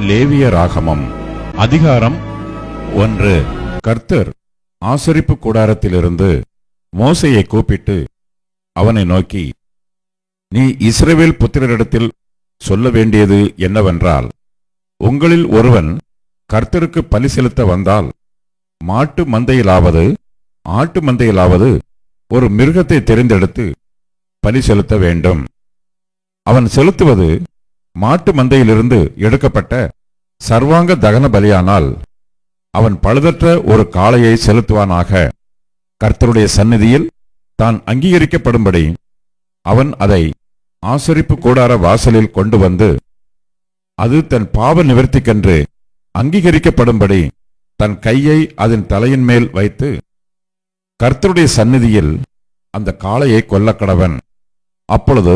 லேவிய ராகமம் அதிகாரம் ஒன்று. கர்த்தர் ஆசரிப்பு கூடாரத்திலிருந்து மோசையை கூப்பிட்டு அவனை நோக்கி நீ இஸ்ரேவேல் புத்திரரிடத்தில் சொல்ல வேண்டியது என்னவென்றால் உங்களில் ஒருவன் கர்த்தருக்கு பலி செலுத்த வந்தால் மாட்டு மந்தையிலாவது ஆட்டு மந்தையிலாவது ஒரு மிருகத்தை தெரிந்தெடுத்து பலி செலுத்த வேண்டும். அவன் செலுத்துவது மாட்டு மந்தையிலிருந்து எடுக்கப்பட்ட சர்வாங்க தகன பலியானால் அவன் பழுதற்ற ஒரு காளையை செலுத்துவானாக. கர்த்தருடைய சந்நிதியில் தான் அங்கீகரிக்கப்படும்படி அவன் அதை ஆசரிப்பு கூடார வாசலில் கொண்டு வந்து அது தன் பாவ நிவர்த்திக்கென்று அங்கீகரிக்கப்படும்படி தன் கையை அதன் தலையின் மேல் வைத்து கர்த்தருடைய சந்நிதியில் அந்த காளையை கொல்லக்கடவன். அப்பொழுது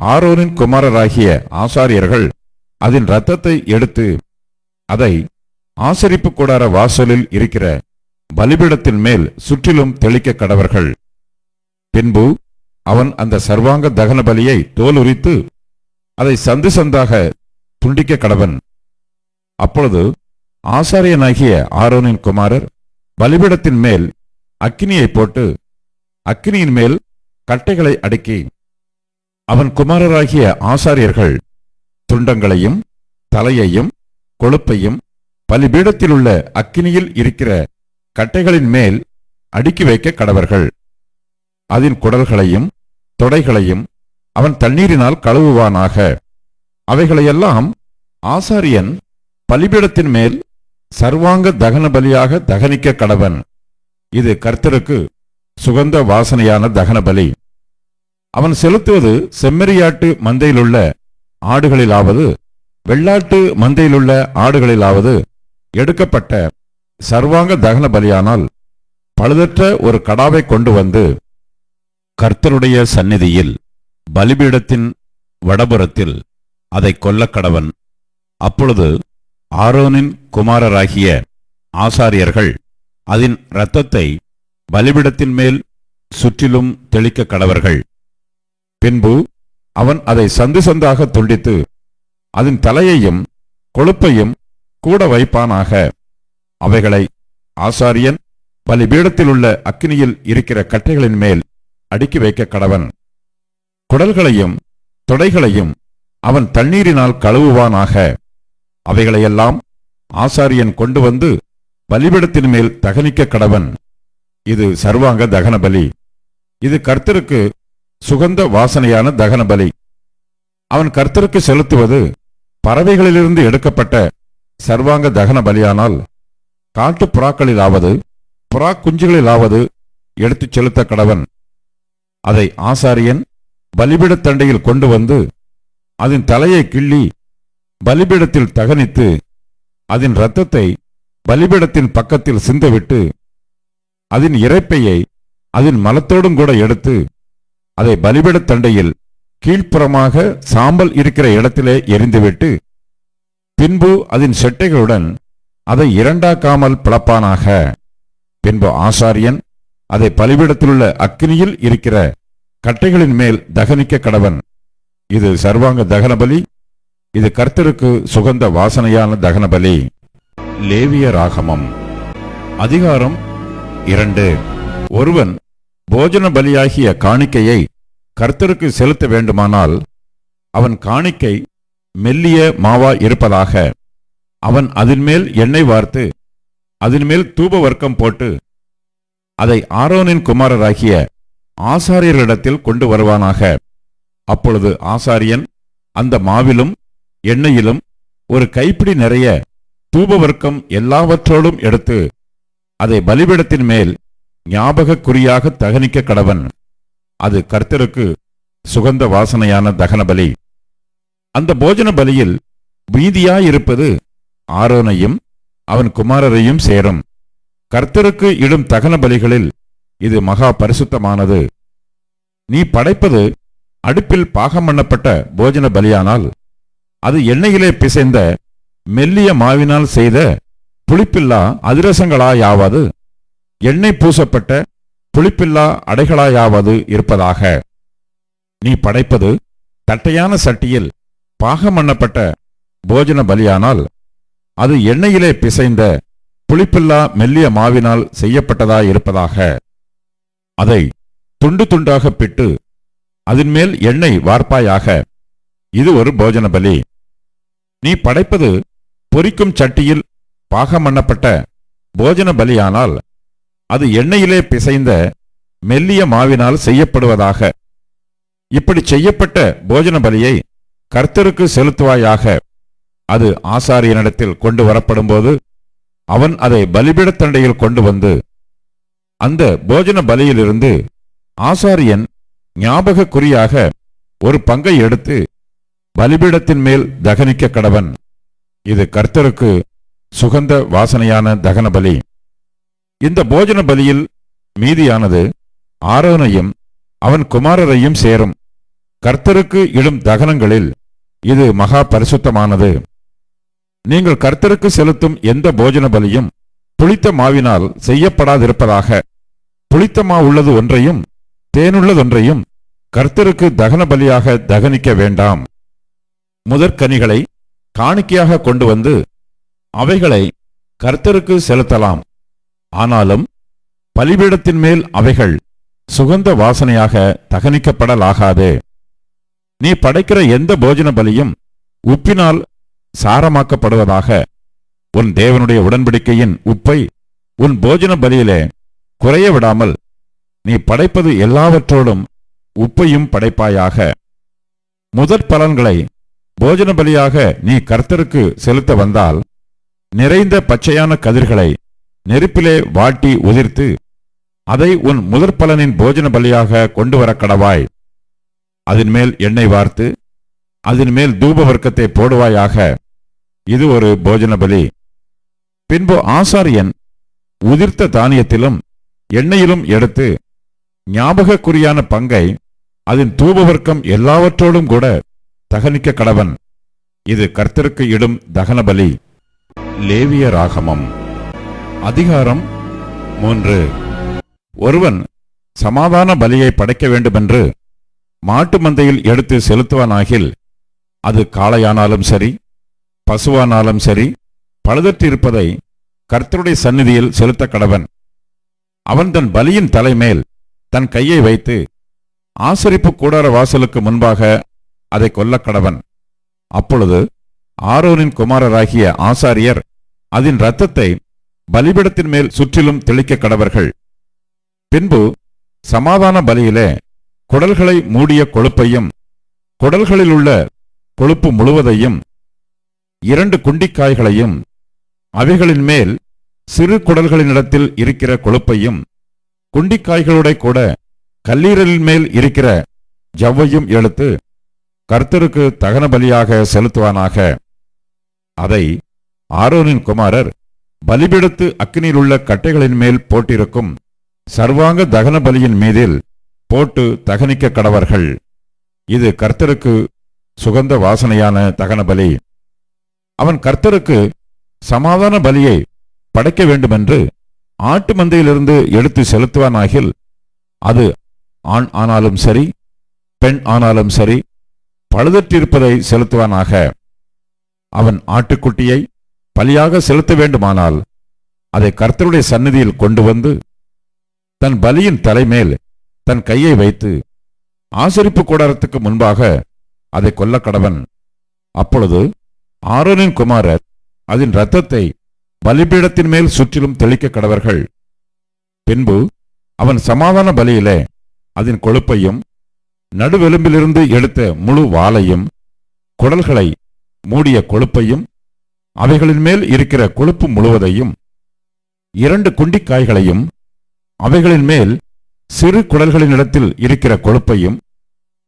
ஆரோனின் குமாரராகிய ஆசாரியர்கள் அதன் இரத்தத்தை எடுத்து அதை ஆசரிப்பு கூடார வாசலில் இருக்கிற பலிபீடத்தின் மேல் சுற்றிலும் தெளிக்க கடவர்கள். பின்பு அவன் அந்த சர்வாங்க தகன பலியை தோலுரித்து அதை சந்து சந்தாக துண்டிக்க கடவன். அப்பொழுது ஆசாரியனாகிய ஆரோனின் குமாரர் பலிபீடத்தின் மேல் அக்கினியை போட்டு அக்கினியின் மேல் கட்டைகளை அடுக்கி அவன் குமாரராகிய ஆசாரியர்கள் துண்டங்களையும் தலையையும் கொழுப்பையும் பலிபீடத்தில் உள்ள அக்கினியில் இருக்கிற கட்டைகளின் மேல் அடுக்கி வைக்க கடவர்கள். அதன் குடல்களையும் தொடைகளையும் அவன் தண்ணீரினால் கழுவுவானாக. அவைகளையெல்லாம் ஆசாரியன் பலிபீடத்தின் மேல் சர்வாங்க தகன பலியாக தகனிக்க கடவன். இது கர்த்தருக்கு சுகந்த வாசனையான தகன பலி. அவன் செலுத்துவது செம்மறியாட்டு மந்தையிலுள்ள ஆடுகளிலாவது வெள்ளாட்டு மந்தையிலுள்ள ஆடுகளிலாவது எடுக்கப்பட்ட சர்வாங்க தகன பலியானால் பழுதற்ற ஒரு கடாவை கொண்டு வந்து கர்த்தருடைய சந்நிதியில் பலிபீடத்தின் வடபுறத்தில் அதை கொல்லக்கடவன் அப்பொழுது ஆரோனின் குமாரராகிய ஆசாரியர்கள் அதன் இரத்தத்தை பலிபிடத்தின் மேல் சுற்றிலும் தெளிக்க கடவர்கள். பின்பு அவன் அதை சந்து சந்தாக துண்டித்து அதன் தலையையும் கொழுப்பையும் கூட வைப்பானாக. அவைகளை ஆசாரியன் பலிபீடத்தில் உள்ள அக்னியில் இருக்கிற கட்டைகளின் மேல் அடுக்கி வைக்க கடவன். குடல்களையும் தொடைகளையும் அவன் தண்ணீரினால் கழுவுவானாக. அவைகளையெல்லாம் ஆசாரியன் கொண்டு வந்து பலிபீடத்தின் மேல் தகனிக்க கடவன். இது சர்வாங்க தகன பலி இது கர்த்தருக்கு சுகந்த வாசனையான தகன பலி அவன் கர்த்தருக்கு செலுத்துவது பறவைகளிலிருந்து எடுக்கப்பட்ட சர்வாங்க தகன பலியானால் காட்டு புறாக்களிலாவது புறா குஞ்சுகளிலாவது எடுத்துச் செலுத்த கடவன். அதை ஆசாரியன் பலிபீடத் தண்டையில் கொண்டு வந்து அதன் தலையை கிள்ளி பலிபீடத்தில் தகனித்து அதன் இரத்தத்தை பலிபீடத்தின் பக்கத்தில் சிந்தவிட்டு அதன் இறைப்பையை அதன் மலத்தோடும் கூட எடுத்து அதை பலிபீடத் தண்டையில் கீழ்ப்புறமாக சாம்பல் இருக்கிற இடத்திலே எரிந்துவிட்டு பின்பு அதன் செட்டைகளுடன் அதை இரண்டாக்காமல் பிளப்பானாக. பின்பு ஆசாரியன் அதை பலிபீடத்திலுள்ள அக்னியில் இருக்கிற கட்டைகளின் மேல் தகனிக்க கடவன். இது சர்வாங்க தகனபலி. இது கர்த்தருக்கு சுகந்த வாசனையான தகனபலி லேவிய ராகமம். அதிகாரம் இரண்டு. ஒருவன் போஜன பலியாகிய காணிக்கையை கர்த்தருக்கு செலுத்த வேண்டுமானால் அவன் காணிக்கை மெல்லிய மாவா இருப்பதாக அவன் அதன்மேல் எண்ணெய் வார்த்து அதன்மேல் தூப வர்க்கம் போட்டு அதை ஆரோனின் குமாரராகிய ஆசாரியரிடத்தில் கொண்டு வருவானாக. அப்பொழுது ஆசாரியன் அந்த மாவிலும் எண்ணெயிலும் ஒரு கைப்பிடி நிறைய தூபவர்க்கம் எல்லாவற்றோடும் எடுத்து அதை பலிபீடத்தின் மேல் ஞாபகக் குறியாக தகனிக்க கடவன். அது கர்த்தருக்கு சுகந்த வாசனையான தகனபலி அந்த போஜன பலியில் மீதியாயிருப்பது ஆரோனையும் அவன் குமாரரையும் சேரும். கர்த்தருக்கு இடும் தகன பலிகளில் இது மகா பரிசுத்தமானது. நீ படைப்பது அடுப்பில் பாகம் பண்ணப்பட்ட போஜன பலியானால் அது எண்ணெயிலே பிசைந்த மெல்லிய மாவினால் செய்த புளிப்பில்லா அதிரசங்களாயாவது எண்ணெய் பூசப்பட்ட புளிப்பில்லா அடைகளாயாவது இருப்பதாக. நீ படைப்பது தட்டையான சட்டியில் பாகம் பண்ணப்பட்ட போஜன பலியானால் அது எண்ணெயிலே பிசைந்த புளிப்பில்லா மெல்லிய மாவினால் செய்யப்பட்டதாயிருப்பதாக அதை துண்டு துண்டாக பிட்டு அதன்மேல் எண்ணெய் வார்ப்பாயாக இது ஒரு போஜன பலி. நீ படைப்பது பொரிக்கும் சட்டியில் பாகமண்ணப்பட்ட போஜன பலியானால் அது எண்ணெயிலே பிசைந்த மெல்லிய மாவினால் செய்யப்படுவதாக. இப்படி செய்யப்பட்ட போஜன பலியை கர்த்தருக்கு செலுத்துவாயாக. அது ஆசாரியனிடத்தில் கொண்டு வரப்படும்போது அவன் அதை பலிபிடத்தண்டையில் கொண்டு வந்து அந்த போஜன பலியிலிருந்து ஆசாரியன் ஞாபக குறியாக ஒரு பங்கை எடுத்து பலிபீடத்தின் மேல் தகனிக்க கடவன். இது கர்த்தருக்கு சுகந்த வாசனையான தகன பலி. இந்த போஜன பலியில் மீதியானது ஆரோனையும் அவன் குமாரரையும் சேரும். கர்த்தருக்கு இடும் தகனங்களில் இது மகா பரிசுத்தமானது. நீங்கள் கர்த்தருக்கு செலுத்தும் எந்த போஜன பலியும் புளித்த மாவினால் செய்யப்படாதிருப்பதாக புளித்த மா உள்ளது ஒன்றையும் தேனுள்ளதொன்றையும் கர்த்தருக்கு தகன பலியாக தகனிக்க வேண்டாம். முதற்கனிகளை காணிக்கையாக கொண்டு வந்து அவைகளை கர்த்தருக்கு செலுத்தலாம். ஆனாலும் பலிபீடத்தின் மேல் அவைகள் சுகந்த வாசனையாக தகனிக்கப்படலாகாது. நீ படைக்கிற எந்த போஜன பலியும் உப்பினால் சாரமாக்கப்படுவதாக உன் தேவனுடைய உடன்படிக்கையின் உப்பை உன் போஜன பலியிலே குறைய விடாமல் நீ படைப்பது எல்லாவற்றோடும் உப்பையும் படைப்பாயாக. முதற் பலன்களை போஜன பலியாக நீ கர்த்தருக்கு செலுத்த வந்தால் நிறைந்த பச்சையான கதிர்களை நெருப்பிலே வாட்டி உதிர்த்து அதை உன் முதற் பலனின் போஜன பலியாக கொண்டு வர கடவாய் அதன் மேல் எண்ணெய் வார்த்து அதன் மேல் தூப வர்க்கத்தை போடுவாயாக. இது ஒரு போஜன பலி பின்பு ஆசாரியன் உதிர்த்த தானியத்திலும் எண்ணெயிலும் எடுத்து ஞாபகக்குறியான பங்கை அதன் தூபவர்க்கம் எல்லாவற்றோடும் கூட தகனிக்க கடவன். இது கர்த்தருக்கு இடும் தகன பலி. லேவிய ராகமம். அதிகாரம் மூன்று. ஒருவன் சமாதான பலியை படைக்க வேண்டுமென்று மாட்டு மந்தையில் எடுத்து செலுத்துவானாகில் அது காளையானாலும் சரி பசுவானாலும் சரி பழுதற்றிருப்பதை கர்த்தருடைய சந்நிதியில் செலுத்த கடவன். அவன் தன் பலியின் தலைமேல் தன் கையை வைத்து ஆசரிப்பு கூடார வாசலுக்கு முன்பாக அதை கொல்லக்கடவன். அப்பொழுது ஆரோனின் குமாரராகிய ஆசாரியர் அதன் இரத்தத்தை பலிபிடத்தின் மேல் சுற்றிலும் தெளிக்க கடவர்கள். பின்பு சமாதான பலியிலே குடல்களை மூடிய கொழுப்பையும் குடல்களில் உள்ள கொழுப்பு முழுவதையும் இரண்டு குண்டிக்காய்களையும் அவைகளின் மேல் சிறு குடல்களினிடத்தில் இருக்கிற கொழுப்பையும் குண்டிக்காய்களோட கூட கல்லீரலின் மேல் இருக்கிற ஜவ்வையும் எடுத்து கர்த்தருக்கு தகன பலியாக செலுத்துவானாக. அதை ஆரோனின் குமாரர் பலிபெடுத்து அக்னியில் உள்ள கட்டைகளின் மேல் போட்டிருக்கும் சர்வாங்க தகன பலியின் மீதில் போட்டு தகனிக்க கடவர்கள். இது கர்த்தருக்கு சுகந்த வாசனையான தகன பலி. அவன் கர்த்தருக்கு சமாதான பலியை படைக்க வேண்டுமென்று ஆட்டு மந்தையிலிருந்து எடுத்து செலுத்துவானாகில் அது ஆண் ஆனாலும் சரி பெண் ஆனாலும் சரி பழுதற்றிருப்பதை செலுத்துவானாக. அவன் ஆட்டுக்குட்டியை பலியாக செலுத்த வேண்டுமானால் அதை கர்த்தருடைய சந்நிதியில் கொண்டு வந்து தன் பலியின் தலைமேல் தன் கையை வைத்து ஆசரிப்பு கூடாரத்துக்கு முன்பாக அதை கொல்ல கடவன் அப்பொழுது ஆரோனின் குமாரர் அதன் இரத்தத்தை பலிபீடத்தின் மேல் சுற்றிலும் தெளிக்க கடவர்கள். பின்பு அவன் சமாதான பலியிலே அதன் கொழுப்பையும் நடுவெலும்பிலிருந்து எடுத்த முழு வாலையும் குடல்களை மூடிய கொழுப்பையும் அவைகளின் மேல் இருக்கிற கொழுப்பு முழுவதையும் இரண்டு குண்டிக்காய்களையும் அவைகளின் மேல் சிறு குடல்களினிடத்தில் இருக்கிற கொழுப்பையும்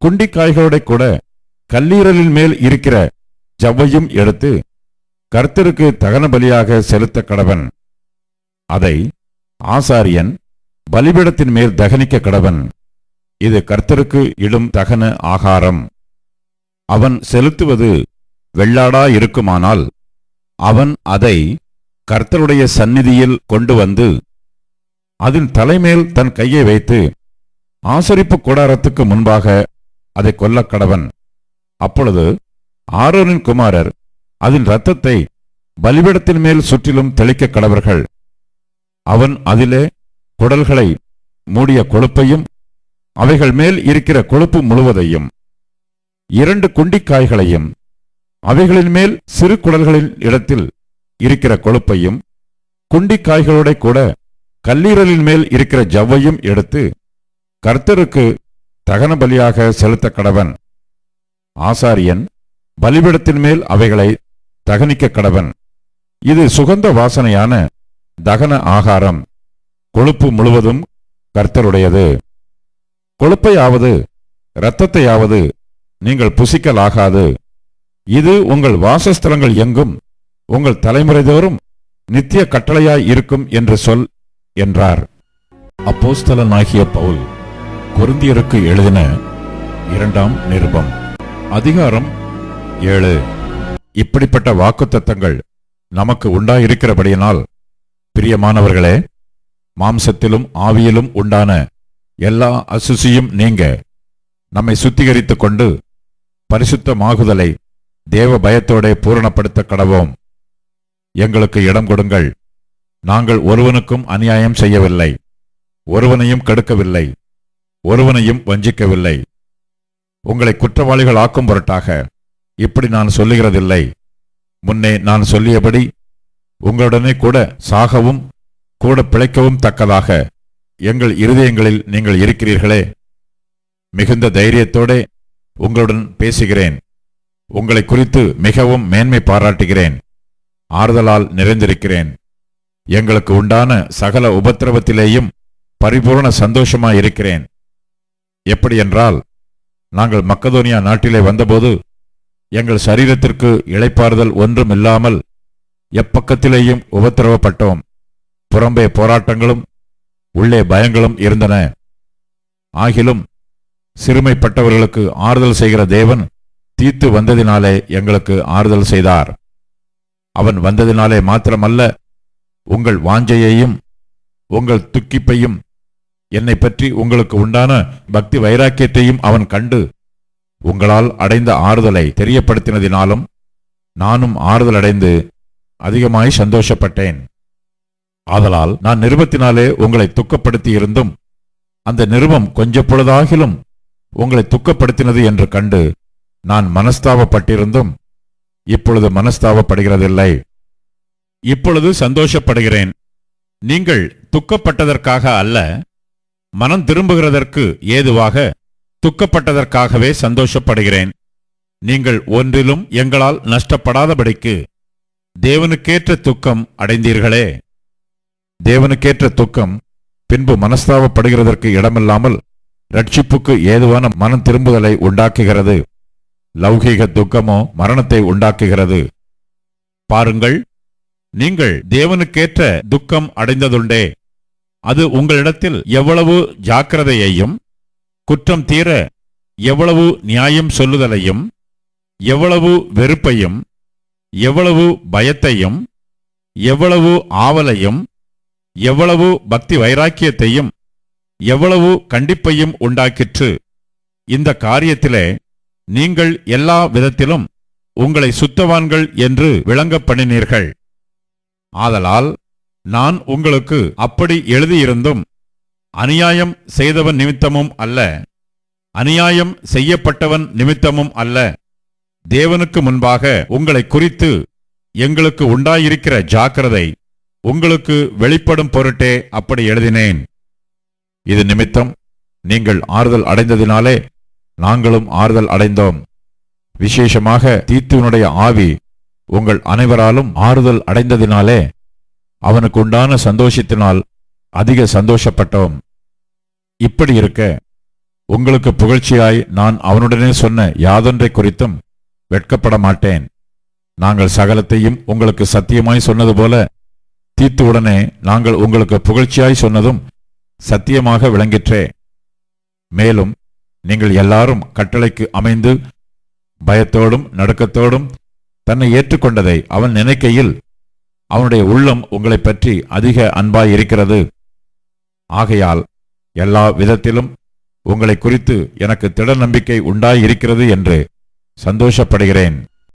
குண்டிக்காய்களோட கூட கல்லீரலின் மேல் இருக்கிற ஜவ்வையும் எடுத்து கர்த்தருக்கு தகன பலியாக செலுத்த கடவன். அதை ஆசாரியன் பலிபீடத்தின் மேல் தகனிக்க கடவன். இது கர்த்தருக்கு இடும் தகன ஆகாரம். அவன் செலுத்துவது வெள்ளாடா இருக்குமானால் அவன் அதை கர்த்தருடைய சந்நிதியில் கொண்டு வந்து அதன் தலைமேல் தன் கையை வைத்து ஆசரிப்பு கூடாரத்துக்கு முன்பாக அதை கொல்ல கடவன் அப்பொழுது ஆரோனின் குமாரர் அதன் இரத்தத்தை பலிபிடத்தின் மேல் சுற்றிலும் தெளிக்க கடவர்கள் அவன் அதிலே குடல்களை மூடிய கொழுப்பையும் அவைகள் மேல் இருக்கிற கொழுப்பு முழுவதையும் இரண்டு குண்டிக்காய்களையும் அவைகளின் மேல் சிறு குடல்களின் இடத்தில் இருக்கிற கொழுப்பையும் குண்டிக்காய்களோட கூட கல்லீரலின் மேல் இருக்கிற ஜவ்வையும் எடுத்து கர்த்தருக்கு தகன பலியாக செலுத்த கடவன். ஆசாரியன் பலிபிடத்தின் மேல் அவைகளை தகனிக்க கடவன். இது சுகந்த வாசனையான தகன ஆகாரம். கொழுப்பு முழுவதும் கர்த்தருடையது. கொழுப்பையாவது இரத்தத்தையாவது நீங்கள் புசிக்கலாகாது. இது உங்கள் வாசஸ்தலங்கள் எங்கும் உங்கள் தலைமுறை தோறும் நித்திய கட்டளையாய் இருக்கும் என்று சொல் என்றார். அப்போஸ்தலனாகிய பவுல் கொருந்தியருக்கு எழுதின இரண்டாம் நிருபம் அதிகாரம் ஏழு. இப்படிப்பட்ட வாக்குத்தத்தங்கள் நமக்கு உண்டாயிருக்கிறபடியினால் பிரியமானவர்களே மாம்சத்திலும் ஆவியிலும் உண்டான எல்லா அசுசியும் நீங்க. நம்மை சுத்திகரித்துக் கொண்டு பரிசுத்தமாகுதலை தேவ பயத்தோடே பூரணப்படுத்த கடவோம். எங்களுக்கு இடம் கொடுங்கள். நாங்கள் ஒருவனுக்கும் அநியாயம் செய்யவில்லை. ஒருவனையும் கெடுக்கவில்லை. ஒருவனையும் வஞ்சிக்கவில்லை. உங்களை குற்றவாளிகள் ஆக்கும் பொருட்டாக இப்படி நான் சொல்லுகிறதில்லை. முன்னே நான் சொல்லியபடி உங்களுடனே கூட சாகவும் கூட பிழைக்கவும் தக்கதாக எங்கள் இருதயங்களில் நீங்கள் இருக்கிறீர்களே மிகுந்த தைரியத்தோடே உங்களுடன் பேசுகிறேன். உங்களை குறித்து மிகவும் மேன்மை பாராட்டுகிறேன். ஆறுதலால் நிறைந்திருக்கிறேன். எங்களுக்கு உண்டான சகல உபத்திரவத்திலேயும் பரிபூர்ண சந்தோஷமாயிருக்கிறேன் எப்படியென்றால் நாங்கள் மக்கதோனியா நாட்டிலே வந்தபோது எங்கள் சரீரத்திற்கு இழைப்பாறுதல் ஒன்றும் இல்லாமல் எப்பக்கத்திலேயும் உபத்திரவப்பட்டோம். புறம்பே போராட்டங்களும் உள்ளே பயங்களும் இருந்தன. ஆகிலும் சிறுமைப்பட்டவர்களுக்கு ஆறுதல் செய்கிற தேவன் தீத்து வந்ததினாலே எங்களுக்கு ஆறுதல் செய்தார். அவன் வந்ததினாலே மாத்திரமல்ல உங்கள் வாஞ்சையையும் உங்கள் துக்கிப்பையும் என்னை பற்றி உங்களுக்கு உண்டான பக்தி வைராக்கியத்தையும் அவன் கண்டு உங்களால் அடைந்த ஆறுதலை தெரியப்படுத்தினதினாலும் நானும் ஆறுதல் அடைந்து அதிகமாய் சந்தோஷப்பட்டேன். ஆதலால் நான் நிருபத்தினாலே உங்களை துக்கப்படுத்தி இருந்தும் அந்த நிருபம் கொஞ்ச பொழுதாகிலும் உங்களை துக்கப்படுத்தினது என்று கண்டு நான் மனஸ்தாபப்பட்டிருந்தும் இப்பொழுது மனஸ்தாபப்படுகிறதில்லை. இப்பொழுது சந்தோஷப்படுகிறேன். நீங்கள் துக்கப்பட்டதற்காக அல்ல மனம் திரும்புகிறதற்கு ஏதுவாக துக்கப்பட்டதற்காகவே சந்தோஷப்படுகிறேன். நீங்கள் ஒன்றிலும் எங்களால் நஷ்டப்படாதபடிக்கு தேவனுக்கேற்ற துக்கம் அடைந்தீர்களே. தேவனுக்கேற்ற துக்கம் பின்பு மனஸ்தாபப்படுகிறதற்கு இடமில்லாமல் ரட்சிப்புக்கு ஏதுவான மனம் திரும்புதலை உண்டாக்குகிறது. லௌகீக துக்கமோ மரணத்தை உண்டாக்குகிறது. பாருங்கள் நீங்கள் தேவனுக்கேற்ற துக்கம் அடைந்ததுண்டே. அது உங்களிடத்தில் எவ்வளவு ஜாக்கிரதையையும் குற்றம் தீர எவ்வளவு நியாயம் சொல்லுதலையும் எவ்வளவு வெறுப்பையும் எவ்வளவு பயத்தையும் எவ்வளவு ஆவலையும் எவ்வளவு பக்தி வைராக்கியத்தையும் எவ்வளவு கண்டிப்பையும் உண்டாக்கிற்று. இந்த காரியத்திலே நீங்கள் எல்லா விதத்திலும் உங்களை சுத்தவான்கள் என்று விளங்கப்பண்ணினீர்கள் ஆதலால் நான் உங்களுக்கு அப்படி எழுதியிருந்தும் அநியாயம் செய்தவன் நிமித்தமும் அல்ல அநியாயம் செய்யப்பட்டவன் நிமித்தமும் அல்ல தேவனுக்கு முன்பாக உங்களை குறித்து எங்களுக்கு உண்டாயிருக்கிற ஜாக்கிரதை உங்களுக்கு வெளிப்படும் பொருட்டே அப்படி எழுதினேன். இது நிமித்தம் நீங்கள் ஆறுதல் அடைந்ததினாலே நாங்களும் ஆறுதல் அடைந்தோம். விசேஷமாக தீத்துவனுடைய ஆவி உங்கள் அனைவராலும் ஆறுதல் அடைந்ததினாலே அவனுக்கு உண்டான சந்தோஷத்தினால் அதிக சந்தோஷப்பட்டோம். இப்படி இருக்க உங்களுக்கு புகழ்ச்சியாய் நான் அவனுடனே சொன்ன யாதொன்றை குறித்தும் வெட்கப்பட மாட்டேன் நாங்கள் சகலத்தையும் உங்களுக்கு சத்தியமாய் சொன்னது போல தீத்துவுடனே நாங்கள் உங்களுக்கு புகழ்ச்சியாய் சொன்னதும் சத்தியமாக விளங்கிற்றே. மேலும் நீங்கள் எல்லாரும் கட்டளைக்கு அமைந்து பயத்தோடும் நடுக்கத்தோடும் தன்னை ஏற்றுக்கொண்டதை அவன் நினைக்கையில் அவனுடைய உள்ளம் உங்களைப் பற்றி அதிக அன்பாய் இருக்கிறது. ஆகையால் எல்லா விதத்திலும் உங்களை குறித்து எனக்கு திட நம்பிக்கை உண்டாயிருக்கிறது என்று சந்தோஷப்படுகிறேன்.